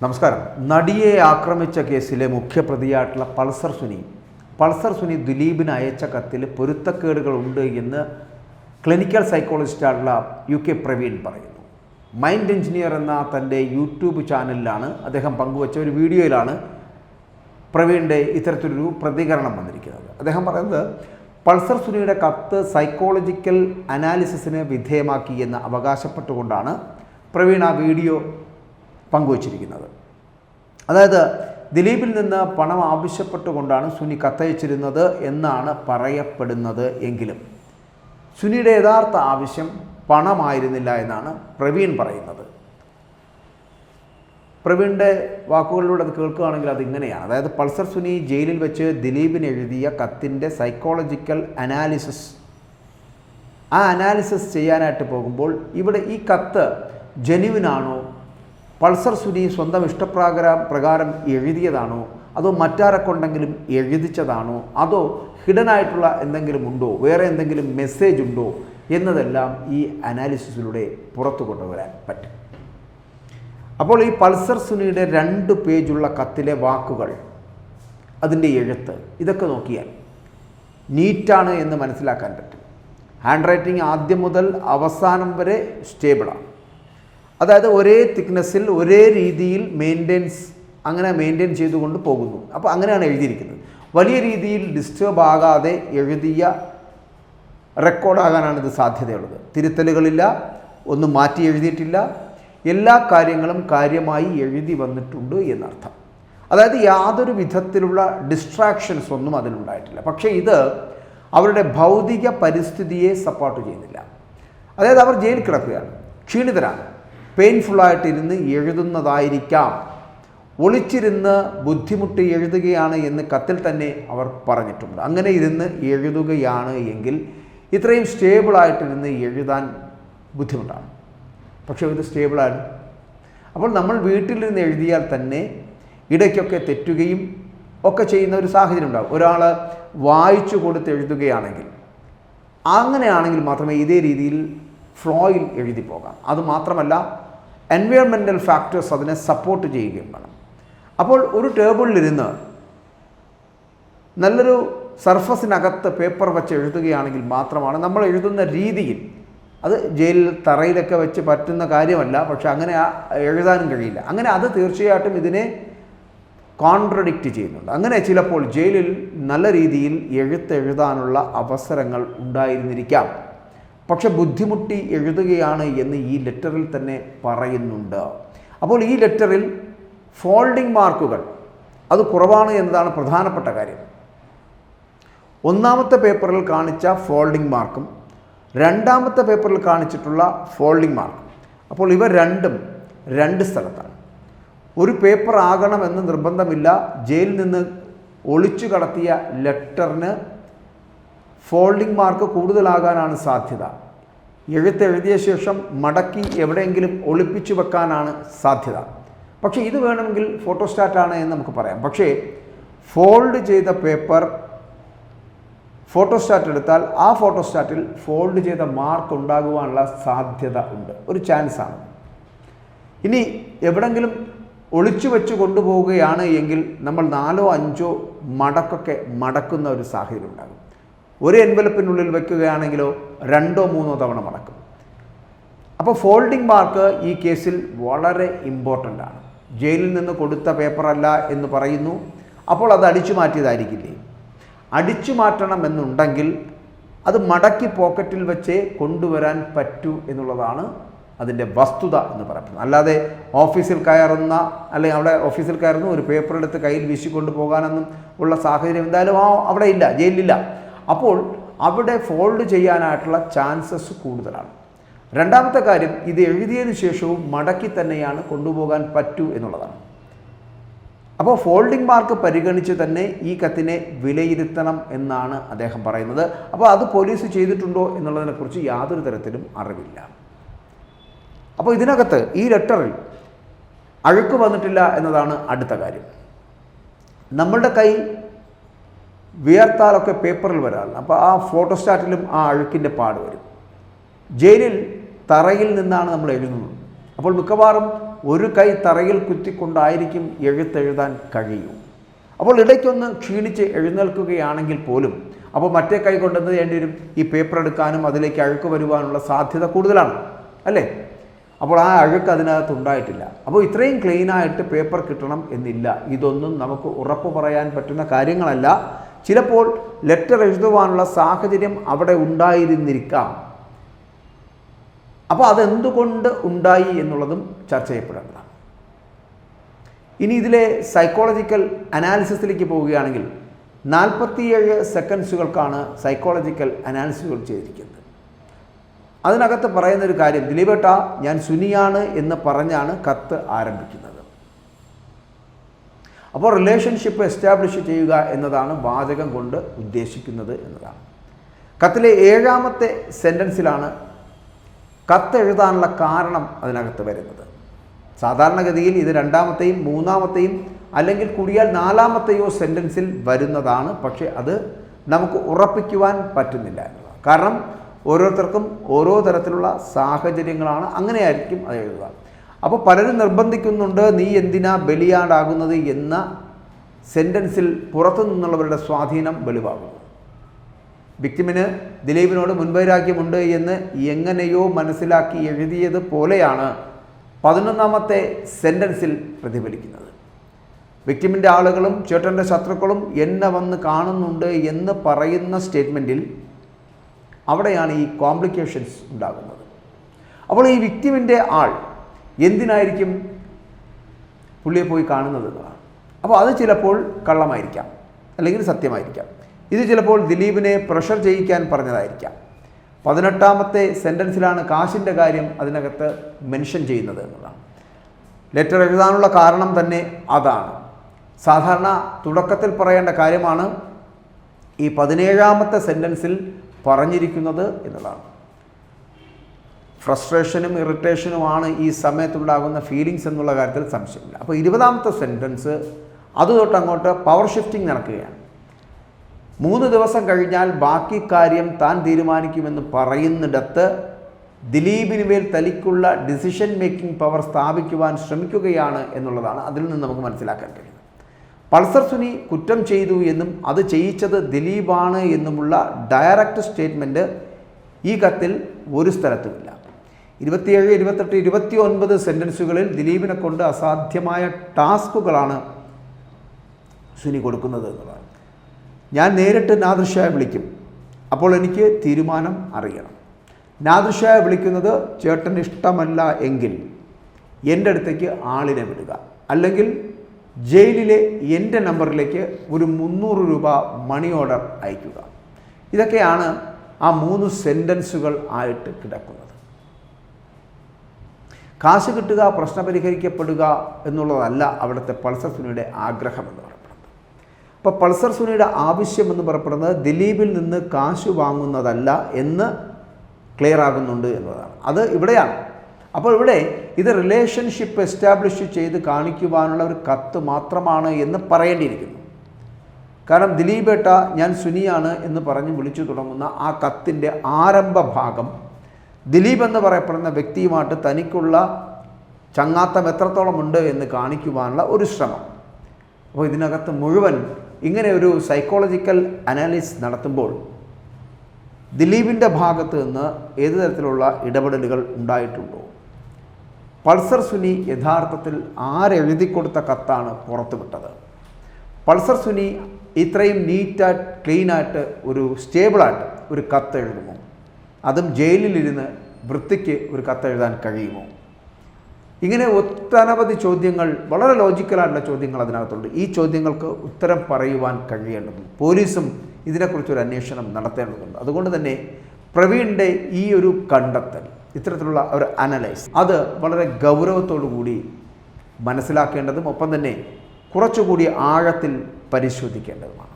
നമസ്കാരം. നടിയെ ആക്രമിച്ച കേസിലെ മുഖ്യപ്രതിയായിട്ടുള്ള പൾസർ സുനി. പൾസർ സുനി ദിലീപിന് അയച്ച കത്തിൽ പൊരുത്തക്കേടുകൾ ഉണ്ട് എന്ന് ക്ലിനിക്കൽ സൈക്കോളജിസ്റ്റായിട്ടുള്ള യു കെ പ്രവീൺ പറയുന്നു. മൈൻഡ് എഞ്ചിനീയർ എന്ന തന്റെ യൂട്യൂബ് ചാനലിലാണ് അദ്ദേഹം പങ്കുവച്ച ഒരു വീഡിയോയിലാണ് പ്രവീണിന്റെ ഇത്തരത്തിലൊരു പ്രതികരണം വന്നിരിക്കുന്നത്. അദ്ദേഹം പറയുന്നത് പൾസർ സുനിയുടെ കത്ത് സൈക്കോളജിക്കൽ അനാലിസിസിന് വിധേയമാക്കി എന്ന് അവകാശപ്പെട്ടുകൊണ്ടാണ് പ്രവീൺ ആ വീഡിയോ പങ്കുവച്ചിരിക്കുന്നത്. അതായത് ദിലീപിൽ നിന്ന് പണം ആവശ്യപ്പെട്ടുകൊണ്ടാണ് സുനി കത്തയച്ചിരുന്നത് എന്നാണ് പറയപ്പെടുന്നത് എങ്കിലും സുനിയുടെ യഥാർത്ഥ ആവശ്യം പണമായിരുന്നില്ല എന്നാണ് പ്രവീൺ പറയുന്നത്. പ്രവീണിന്റെ വാക്കുകളിലൂടെ അത് കേൾക്കുകയാണെങ്കിൽ അത് ഇങ്ങനെയാണ്. അതായത് പൾസർ സുനി ജയിലിൽ വെച്ച് ദിലീപിന് എഴുതിയ കത്തിന്റെ സൈക്കോളജിക്കൽ അനാലിസിസ് ആ അനാലിസിസ് ചെയ്യാനായിട്ട് പോകുമ്പോൾ ഇവിടെ ഈ കത്ത് ജെനുവിനാണോ പൾസർ സുനി സ്വന്തം ഇഷ്ടപ്രകാരം പ്രകാരം എഴുതിയതാണോ? അതോ മറ്റാരെക്കൊണ്ടെങ്കിലും എഴുതിച്ചതാണോ? അതോ ഹിഡൻ ആയിട്ടുള്ള എന്തെങ്കിലും ഉണ്ടോ? വേറെ എന്തെങ്കിലും മെസ്സേജ് ഉണ്ടോ? എന്നതെല്ലാം ഈ അനാലിസിസിലൂടെ പുറത്തു കൊണ്ടുവരാൻ പറ്റും. അപ്പോൾ ഈ പൾസർ സുനിയുടെ രണ്ട് പേജുള്ള കത്തിലെ വാക്കുകൾ അതിന്റെ എഴുത്ത് ഇതൊക്കെ നോക്കിയാൽ നീറ്റാണ് എന്ന് മനസ്സിലാക്കാൻ പറ്റും. ഹാൻഡ് റൈറ്റിംഗ് ആദ്യം മുതൽ അവസാനം വരെ സ്റ്റേബിളാണ് അതായത് ഒരേ തിക്നെസ്സിൽ ഒരേ രീതിയിൽ മെയിന്റെയിൻസ് അങ്ങനെ മെയിന്റെയിൻ ചെയ്തുകൊണ്ട് പോകുന്നു. അപ്പോൾ അങ്ങനെയാണ് എഴുതിയിരിക്കുന്നത്. വലിയ രീതിയിൽ ഡിസ്റ്റേബ് ആകാതെ എഴുതിയ റെക്കോർഡാകാനാണ് ഇത് സാധ്യതയുള്ളത്. തിരുത്തലുകളില്ല ഒന്നും മാറ്റി എഴുതിയിട്ടില്ല. എല്ലാ കാര്യങ്ങളും കാര്യമായി എഴുതി വന്നിട്ടുണ്ട് എന്നർത്ഥം. അതായത് യാതൊരു വിധത്തിലുള്ള ഡിസ്ട്രാക്ഷൻസ് ഒന്നും അതിലുണ്ടായിട്ടില്ല. പക്ഷേ ഇത് അവരുടെ ഭൗതിക പരിസ്ഥിതിയെ സപ്പോർട്ട് ചെയ്യുന്നില്ല. അതായത് അവർ ജയിൽ കിടക്കുകയാണ്. ക്ഷീണിതരാണ്. പെയിൻഫുള്ളായിട്ട് ഇരുന്ന് എഴുതുന്നതായിരിക്കാം. ഒളിച്ചിരുന്ന് ബുദ്ധിമുട്ട് എഴുതുകയാണ് എന്ന് കത്തിൽ തന്നെ അവർ പറഞ്ഞിട്ടുണ്ട്. അങ്ങനെ ഇരുന്ന് എഴുതുകയാണ് എങ്കിൽ ഇത്രയും സ്റ്റേബിളായിട്ടിരുന്ന് എഴുതാൻ ബുദ്ധിമുട്ടാണ്. പക്ഷേ ഇത് സ്റ്റേബിളാണ്. അപ്പോൾ നമ്മൾ വീട്ടിലിരുന്ന് എഴുതിയാൽ തന്നെ ഇടയ്ക്കൊക്കെ തെറ്റുകയും ഒക്കെ ചെയ്യുന്ന ഒരു സാഹചര്യം ഉണ്ടാകും. ഒരാൾ വായിച്ചു കൊടുത്ത് എഴുതുകയാണെങ്കിൽ അങ്ങനെയാണെങ്കിൽ മാത്രമേ ഇതേ രീതിയിൽ ഫ്ലോയിൽ എഴുതി പോകാം. അതുമാത്രമല്ല എൻവയോൺമെന്റൽ ഫാക്ടേഴ്സ് അതിനെ സപ്പോർട്ട് ചെയ്യുകയും വേണം. അപ്പോൾ ഒരു ടേബിളിലിരുന്ന് നല്ലൊരു സർഫസിനകത്ത് പേപ്പർ വെച്ച് എഴുതുകയാണെങ്കിൽ മാത്രമാണ് നമ്മൾ എഴുതുന്ന രീതിയിൽ അത് ജയിലിൽ തറയിലൊക്കെ വെച്ച് പറ്റുന്ന കാര്യമല്ല പക്ഷെ അങ്ങനെ എഴുതാനും കഴിയില്ല. അങ്ങനെ അത് തീർച്ചയായിട്ടും ഇതിനെ കോൺട്രഡിക്റ്റ് ചെയ്യുന്നുണ്ട്. അങ്ങനെ ചിലപ്പോൾ ജയിലിൽ നല്ല രീതിയിൽ എഴുത്തെഴുതാനുള്ള അവസരങ്ങൾ ഉണ്ടായിരുന്നിരിക്കാം. പക്ഷെ ബുദ്ധിമുട്ടി എഴുതുകയാണ് എന്ന് ഈ ലെറ്ററിൽ തന്നെ പറയുന്നുണ്ട്. അപ്പോൾ ഈ ലെറ്ററിൽ ഫോൾഡിംഗ് മാർക്കുകൾ അത് കുറവാണ് എന്നതാണ് പ്രധാനപ്പെട്ട കാര്യം. ഒന്നാമത്തെ പേപ്പറിൽ കാണിച്ച ഫോൾഡിംഗ് മാർക്കും രണ്ടാമത്തെ പേപ്പറിൽ കാണിച്ചിട്ടുള്ള ഫോൾഡിംഗ് മാർക്കും. അപ്പോൾ ഇവ രണ്ടും രണ്ട് സ്ഥലത്താണ്. ഒരു പേപ്പർ ആകണമെന്ന് നിർബന്ധമില്ല ജയിലിൽ നിന്ന് ഒളിച്ചു കടത്തിയ ലെറ്ററിന് ഫോൾഡിംഗ് മാർക്ക് കൂടുതലാകാനാണ് സാധ്യത. എഴുത്തെഴുതിയ ശേഷം മടക്കി എവിടെയെങ്കിലും ഒളിപ്പിച്ചു വെക്കാനാണ് സാധ്യത. പക്ഷേ ഇത് വേണമെങ്കിൽ ഫോട്ടോസ്റ്റാറ്റാണ് എന്ന് നമുക്ക് പറയാം. പക്ഷേ ഫോൾഡ് ചെയ്ത പേപ്പർ ഫോട്ടോസ്റ്റാറ്റ് എടുത്താൽ ആ ഫോട്ടോസ്റ്റാറ്റിൽ ഫോൾഡ് ചെയ്ത മാർക്ക് ഉണ്ടാകുവാനുള്ള സാധ്യത ഉണ്ട്. ഒരു ചാൻസാണ് ഇനി എവിടെങ്കിലും ഒളിച്ചു വെച്ച് കൊണ്ടുപോവുകയാണ് എങ്കിൽ നമ്മൾ നാലോ അഞ്ചോ മടക്കൊക്കെ മടക്കുന്ന ഒരു സാഹചര്യം ഉണ്ടാകും. ഒരു എൻവലപ്പിനുള്ളിൽ വെക്കുകയാണെങ്കിലോ രണ്ടോ മൂന്നോ തവണ മടക്കും. അപ്പോൾ ഫോൾഡിംഗ് മാർക്ക് ഈ കേസിൽ വളരെ ഇമ്പോർട്ടന്റ് ആണ്. ജയിലിൽ നിന്ന് കൊടുത്ത പേപ്പറല്ല എന്ന് പറയുന്നു. അപ്പോൾ അത് അടിച്ചു മാറ്റിയതായിരിക്കില്ലേ? അടിച്ചു മാറ്റണം എന്നുണ്ടെങ്കിൽ അത് മടക്കി പോക്കറ്റിൽ വെച്ചേ കൊണ്ടുവരാൻ പറ്റൂ എന്നുള്ളതാണ് അതിന്റെ വസ്തുത എന്ന് പറയുന്നത്. അല്ലാതെ ഓഫീസിൽ കയറുന്ന അല്ലെങ്കിൽ അവിടെ ഓഫീസിൽ കയറുന്ന ഒരു പേപ്പർ എടുത്ത് കയ്യിൽ വീശിക്കൊണ്ട് പോകാനൊന്നും ഉള്ള സാഹചര്യം എന്തായാലും ആ അവിടെ ഇല്ല ജയിലിലില്ല. അപ്പോൾ അവിടെ ഫോൾഡ് ചെയ്യാനായിട്ടുള്ള ചാൻസസ് കൂടുതലാണ്. രണ്ടാമത്തെ കാര്യം ഇത് എഴുതിയതിനു ശേഷവും മടക്കി തന്നെയാണ് കൊണ്ടുപോകാൻ പറ്റൂ എന്നുള്ളതാണ്. അപ്പോൾ ഫോൾഡിംഗ് മാർക്ക് പരിഗണിച്ച് തന്നെ ഈ കത്തിനെ വിലയിരുത്തണം എന്നാണ് അദ്ദേഹം പറയുന്നത്. അപ്പോൾ അത് പോലീസ് ചെയ്തിട്ടുണ്ടോ എന്നുള്ളതിനെക്കുറിച്ച് യാതൊരു തരത്തിലും അറിവില്ല. അപ്പോൾ ഇതിനകത്ത് ഈ ലെറ്ററിൽ അഴുക്ക് വന്നിട്ടില്ല എന്നതാണ് അടുത്ത കാര്യം. നമ്മളുടെ കൈ വിയർത്താലൊക്കെ പേപ്പറിൽ വരാറുണ്ട്. അപ്പോൾ ആ ഫോട്ടോസ്റ്റാറ്റിലും ആ അഴുക്കിന്റെ പാട് വരും. ജയിലിൽ തറയിൽ നിന്നാണ് നമ്മൾ എഴുതുന്നത്. അപ്പോൾ മിക്കവാറും ഒരു കൈ തറയിൽ കുത്തിക്കൊണ്ടായിരിക്കും എഴുത്തെഴുതാൻ കഴിയൂ. അപ്പോൾ ഇടയ്ക്കൊന്ന് ക്ഷീണിച്ച് എഴുന്നേൽക്കുകയാണെങ്കിൽ പോലും അപ്പോൾ മറ്റേ കൈ കൊണ്ടെന്ന് വേണ്ടി വരും? ഈ പേപ്പർ എടുക്കാനും അതിലേക്ക് അഴുക്ക് വരുവാനുള്ള സാധ്യത കൂടുതലാണ് അല്ലേ? അപ്പോൾ ആ അഴുക്ക് അതിനകത്ത് ഉണ്ടായിട്ടില്ല. അപ്പോൾ ഇത്രയും ക്ലീനായിട്ട് പേപ്പർ കിട്ടണം എന്നില്ല. ഇതൊന്നും നമുക്ക് ഉറപ്പ് പറയാൻ പറ്റുന്ന കാര്യങ്ങളല്ല. ചിലപ്പോൾ ലെറ്റർ എഴുതുവാനുള്ള സാഹചര്യം അവിടെ ഉണ്ടായിരുന്നിരിക്കാം. അപ്പോൾ അതെന്തുകൊണ്ട് ഉണ്ടായി എന്നുള്ളതും ചർച്ച ചെയ്യപ്പെടേണ്ടതാണ്. ഇനി ഇതിലെ സൈക്കോളജിക്കൽ അനാലിസിസിലേക്ക് പോവുകയാണെങ്കിൽ നാൽപ്പത്തിയേഴ് സെക്കൻഡ്സുകൾക്കാണ് സൈക്കോളജിക്കൽ അനാലിസിസുകൾ ചെയ്തിരിക്കുന്നത്. അതിനകത്ത് പറയുന്നൊരു കാര്യം ദിലീപേട്ട ഞാൻ സുനിയാണ് എന്ന് പറഞ്ഞാണ് കത്ത് ആരംഭിക്കുന്നത്. അപ്പോൾ റിലേഷൻഷിപ്പ് എസ്റ്റാബ്ലിഷ് ചെയ്യുക എന്നതാണ് വാചകം കൊണ്ട് ഉദ്ദേശിക്കുന്നത് എന്നതാണ്. കത്തിലെ ഏഴാമത്തെ സെന്റൻസിലാണ് കത്തെഴുതാനുള്ള കാരണം അതിനകത്ത് വരുന്നത്. സാധാരണഗതിയിൽ ഇത് രണ്ടാമത്തെയും മൂന്നാമത്തെയും അല്ലെങ്കിൽ കൂടിയാൽ നാലാമത്തെയോ സെന്റൻസിൽ വരുന്നതാണ്. പക്ഷേ അത് നമുക്ക് ഉറപ്പിക്കുവാൻ പറ്റുന്നില്ല എന്നുള്ളതാണ്. കാരണം ഓരോരുത്തർക്കും ഓരോ തരത്തിലുള്ള സാഹചര്യങ്ങളാണ്. അങ്ങനെയായിരിക്കും അത് എഴുതുക. അപ്പോൾ പലരും നിർബന്ധിക്കുന്നുണ്ട് നീ എന്തിനാ ബലിയാടാകുന്നത് എന്ന സെന്റൻസിൽ പുറത്തു നിന്നുള്ളവരുടെ സ്വാധീനം വെളിവാകുന്നു. വിക്ടിമിന് ദിലീപിനോട് മുൻവൈരാഗ്യമുണ്ട് എന്ന് എങ്ങനെയോ മനസ്സിലാക്കി എഴുതിയത് പോലെയാണ് പതിനൊന്നാമത്തെ സെന്റൻസിൽ പ്രതിഫലിക്കുന്നത്. വിക്ടിമിന്റെ ആളുകളും ചേട്ടന്റെ ശത്രുക്കളും എന്നെ വന്ന് കാണുന്നുണ്ട് എന്ന് പറയുന്ന സ്റ്റേറ്റ്മെന്റിൽ അവിടെയാണ് ഈ കോംപ്ലിക്കേഷൻസ് ഉണ്ടാകുന്നത്. അപ്പോൾ ഈ വിക്ടിമിന്റെ ആൾ എന്തിനായിരിക്കും പുള്ളിയെ പോയി കാണുന്നത് എന്നതാണ് അപ്പോൾ അത് ചിലപ്പോൾ കള്ളമായിരിക്കാം അല്ലെങ്കിൽ സത്യമായിരിക്കാം. ഇത് ചിലപ്പോൾ ദിലീപിനെ പ്രഷർ ചെയ്യിക്കാൻ പറഞ്ഞതായിരിക്കാം. പതിനെട്ടാമത്തെ സെന്റൻസിലാണ് കാശിന്റെ കാര്യം അതിനകത്ത് മെൻഷൻ ചെയ്യുന്നത് എന്നതാണ് ലെറ്റർ എഴുതാനുള്ള കാരണം തന്നെ അതാണ്. സാധാരണ തുടക്കത്തിൽ പറയേണ്ട കാര്യമാണ് ഈ പതിനേഴാമത്തെ സെന്റൻസിൽ പറഞ്ഞിരിക്കുന്നത് എന്നതാണ് ഫ്രസ്ട്രേഷനും ഇറിറ്റേഷനുമാണ് ഈ സമയത്തുണ്ടാകുന്ന ഫീലിങ്സ് എന്നുള്ള കാര്യത്തിൽ സംശയമില്ല. അപ്പോൾ ഇരുപതാമത്തെ സെന്റൻസ് അത് തൊട്ടങ്ങോട്ട് പവർ ഷിഫ്റ്റിംഗ് നടക്കുകയാണ്. മൂന്ന് ദിവസം കഴിഞ്ഞാൽ ബാക്കി കാര്യം താൻ തീരുമാനിക്കുമെന്ന് പറയുന്നിടത്ത് ദിലീപിന് മേൽ തനിക്കുള്ള ഡിസിഷൻ മേക്കിംഗ് പവർ സ്ഥാപിക്കുവാൻ ശ്രമിക്കുകയാണ് എന്നുള്ളതാണ് അതിൽ നിന്ന് നമുക്ക് മനസ്സിലാക്കാൻ കഴിയുന്നത്. പൾസർ സുനി കുറ്റം ചെയ്തു എന്നും അത് ചെയ്യിച്ചത് ദിലീപാണ് എന്നുമുള്ള ഡയറക്റ്റ് സ്റ്റേറ്റ്മെന്റ് ഈ കത്തിൽ ഒരു സ്ഥലത്തുമില്ല. ഇരുപത്തിയേഴ് ഇരുപത്തെട്ട് ഇരുപത്തി ഒൻപത് സെന്റൻസുകളിൽ ദിലീപിനെ കൊണ്ട് അസാധ്യമായ ടാസ്കുകളാണ് സുനി കൊടുക്കുന്നത് എന്നുള്ളതാണ്. ഞാൻ നേരിട്ട് നാദൃശയെ വിളിക്കും. അപ്പോൾ എനിക്ക് തീരുമാനം അറിയണം. നാദൃശയെ വിളിക്കുന്നത് ചേട്ടന് ഇഷ്ടമല്ല എങ്കിൽ എന്റെ അടുത്തേക്ക് ആളിനെ വിടുക. അല്ലെങ്കിൽ ജയിലിലെ എന്റെ നമ്പറിലേക്ക് ഒരു മുന്നൂറ് രൂപ മണി ഓർഡർ അയക്കുക. ഇതൊക്കെയാണ് ആ മൂന്ന് സെന്റൻസുകൾ ആയിട്ട് കിടക്കുന്നത്. കാശ് കിട്ടുക പ്രശ്നം പരിഹരിക്കപ്പെടുക എന്നുള്ളതല്ല അവിടുത്തെ പൾസർ സുനിയുടെ ആഗ്രഹം എന്ന് പറയപ്പെടുന്നത്. അപ്പോൾ പൾസർ സുനിയുടെ ആവശ്യം എന്ന് പറയപ്പെടുന്നത് ദിലീപിൽ നിന്ന് കാശ് വാങ്ങുന്നതല്ല എന്ന് ക്ലിയർ ആകുന്നുണ്ട് എന്നതാണ് അത് ഇവിടെയാണ്. അപ്പോൾ ഇവിടെ ഇത് റിലേഷൻഷിപ്പ് എസ്റ്റാബ്ലിഷ് ചെയ്ത് കാണിക്കുവാനുള്ള ഒരു കത്ത് മാത്രമാണ് എന്ന് പറയേണ്ടിയിരിക്കുന്നു. കാരണം ദിലീപേട്ട ഞാൻ സുനിയാണ് എന്ന് പറഞ്ഞ് വിളിച്ചു തുടങ്ങുന്ന ആ കത്തിന്റെ ആരംഭ ഭാഗം ദിലീപ് എന്ന് പറയപ്പെടുന്ന വ്യക്തിയുമായിട്ട് തനിക്കുള്ള ചങ്ങാത്തം എത്രത്തോളം ഉണ്ട് എന്ന് കാണിക്കുവാനുള്ള ഒരു ശ്രമം. അപ്പോൾ ഇതിനകത്ത് മുഴുവൻ ഇങ്ങനെ ഒരു സൈക്കോളജിക്കൽ അനാലിസിസ് നടത്തുമ്പോൾ ദിലീപിന്റെ ഭാഗത്ത് നിന്ന് ഏത് തരത്തിലുള്ള ഇടപെടലുകൾ ഉണ്ടായിട്ടുണ്ടോ? പൾസർ സുനി യഥാർത്ഥത്തിൽ ആരെഴുതി കൊടുത്ത കത്താണ് പുറത്തുവിട്ടത്? പൾസർ സുനി ഇത്രയും നീറ്റായിട്ട് ക്ലീനായിട്ട് ഒരു സ്റ്റേബിളായിട്ട് ഒരു കത്ത് എഴുതുമോ? അതും ജയിലിലിരുന്ന് വൃത്തിക്ക് ഒരു കത്തെഴുതാൻ കഴിയുമോ? ഇങ്ങനെ ഒട്ടനവധി ചോദ്യങ്ങൾ വളരെ ലോജിക്കലായിട്ടുള്ള ചോദ്യങ്ങൾ അതിനകത്തുണ്ട്. ഈ ചോദ്യങ്ങൾക്ക് ഉത്തരം പറയുവാൻ കഴിയേണ്ടതുണ്ട്. പോലീസും ഇതിനെക്കുറിച്ചൊരു അന്വേഷണം നടത്തേണ്ടതുണ്ട്. അതുകൊണ്ട് തന്നെ പ്രവീണിന്റെ ഈ ഒരു കണ്ടെത്തൽ ഇത്തരത്തിലുള്ള ഒരു അനലൈസ് അത് വളരെ ഗൗരവത്തോടു കൂടി മനസ്സിലാക്കേണ്ടതും ഒപ്പം തന്നെ കുറച്ചുകൂടി ആഴത്തിൽ പരിശോധിക്കേണ്ടതുമാണ്.